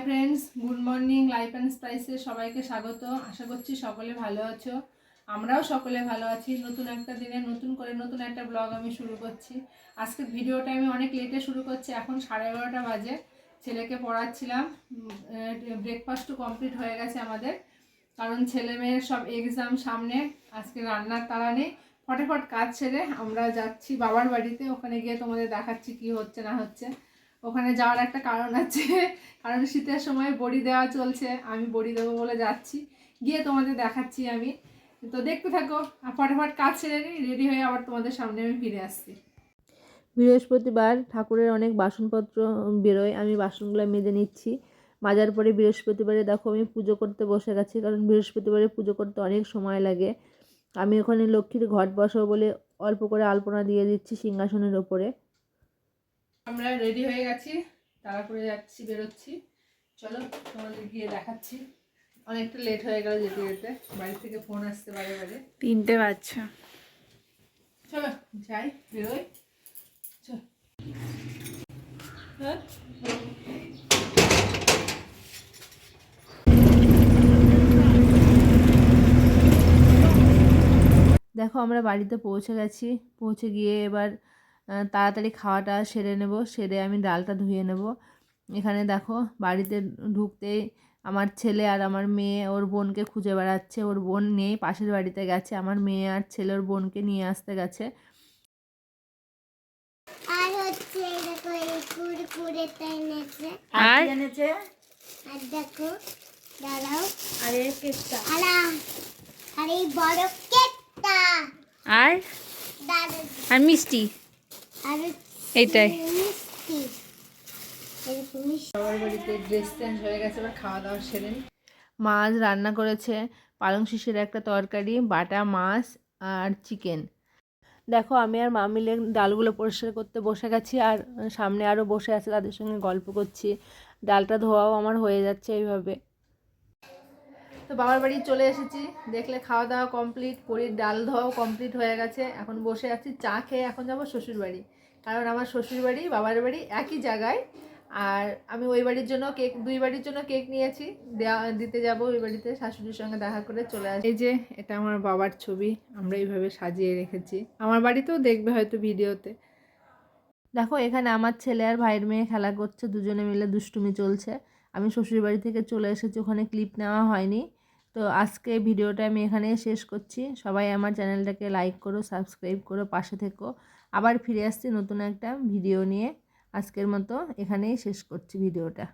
Morning life and স্পাইসে সবাইকে স্বাগত। আশা করছি সকলে ভালো আছো। আমরাও সকলে ভালো আছি। নতুন একটা দিনে, নতুন করে নতুন একটা ব্লগ আমি শুরু করছি। আজকের ভিডিওটা আমি অনেক লেটে শুরু করছি। এখন সাড়ে এগারোটা বাজে। ছেলেকে পড়াচ্ছিলাম। ব্রেকফাস্টও কমপ্লিট হয়ে গেছে আমাদের। কারণ ছেলে মেয়ের সব এক্সাম সামনে। আজকে রান্নার তাড়া নেই। ফটাফট কাজ ছেড়ে আমরা যাচ্ছি বাবার বাড়িতে। ওখানে গিয়ে তোমাদের দেখাচ্ছি কি হচ্ছে না হচ্ছে। ওখানে যাওয়ার একটা কারণ আছে। কারণ শীতের সময় বড়ি দেওয়া চলছে আমি বড়ি দেবো বলে যাচ্ছি। গিয়ে তোমাদের দেখাচ্ছি আমি। তো দেখতে থাকো ফটাফট কাজ ছেড়ে নিই রেডি হয়ে আবার তোমাদের সামনে আমি ফিরে আসছি। বৃহস্পতিবার ঠাকুরের অনেক বাসনপত্র বেরোয় আমি বাসনগুলো মেজে নিচ্ছি। মাজার পরে বৃহস্পতিবারে দেখো আমি পুজো করতে বসে গেছি কারণ বৃহস্পতিবারে পুজো করতে অনেক সময় লাগে। আমি ওখানে লক্ষ্মীর ঘট বসাবো বলে অল্প করে আলপনা দিয়ে দিচ্ছি সিংহাসনের ওপরে। আমরা রেডি হয়ে গেছি। তাড়া করে যাচ্ছি বেরোচ্ছি। চলো তোমাদের গিয়ে দেখাচ্ছি। অনেকটা লেট হয়ে গেল যেতে যেতে। বাড়ি থেকে ফোন আসতে পারে বারে। তিনটে বাচ্চা চলো যাই বেরোই। চল। হ্যাঁ? দেখো আমরা বাড়িতে পৌঁছে গেছি। পৌঁছে গিয়ে এবার তাড়াতাড়ি খাওয়াটা সেরে নেব সেরে আমি ডালটা ধুয়ে নেব। এখানে দেখো বাড়িতে ঢুকতেই আমার ছেলে আর আমার মেয়ে ওর বোনকে খুঁজে বেড়াচ্ছে। ওর বোন নেই পাশের বাড়িতে গেছে। আমার মেয়ে আর ছেলে ওর বোনকে নিয়ে আসতে গেছে। আর হচ্ছে এনেছে? আর দেখো দাঁড়াও। আর এই কেকটা। আর আর এই বড় কেকটা। আর? আর মিষ্টি? এইটাই। সবার বাড়িতে ড্রেস চেঞ্জ হয়ে গেছে এবার খাওয়া দাওয়া সেরে মাছ রান্না করেছে পালং শিশির একটা তরকারি বাটা মাছ আর চিকেন দেখো আমি আর মা মিলে ডালগুলো পরিষ্কার করতে বসে গেছি আর সামনে আরও বসে আছে তাদের সঙ্গে গল্প করছি। ডালটা ধোয়াও আমার হয়ে যাচ্ছে এইভাবে। তো বাবার বাড়ি চলে এসেছি। দেখলে খাওয়া দাওয়া কমপ্লিট পুরীর ডাল ধোয়াও কমপ্লিট হয়ে গেছে। এখন বসে আছি, চা খেয়ে এখন যাব শ্বশুর বাড়ি। কারণ আমার শ্বশুর বাড়ি, বাবার বাড়ি একই জায়গায়। আর আমি ওই বাড়ির জন্য কেক দুই বাড়ির জন্য কেক নিয়েছি। দেওয়া দিতে যাব ওই বাড়িতে, শাশুড়ির সঙ্গে দেখা করে চলে আসি এই যে, এটা আমার বাবার ছবি, আমরা এইভাবে সাজিয়ে রেখেছি। আমার বাড়িতেও দেখবে হয়তো ভিডিওতে। দেখো, এখানে আমার ছেলে আর ভাইয়ের মেয়ে খেলা করছে, দুজনে মিলে দুষ্টুমি চলছে। আমি শ্বশুর বাড়ি থেকে চলে এসেছি, ওখানে ক্লিপ নেওয়া হয়নি। তো আজকে ভিডিওটা আমি এখানে শেষ করছি। সবাই আমার চ্যানেলটাকে লাইক করো, সাবস্ক্রাইব করো, পাশে থেকো। আবার ফিরে আসছি নতুন একটা ভিডিও নিয়ে। আজকের মতো এখানেই শেষ করছি ভিডিওটা।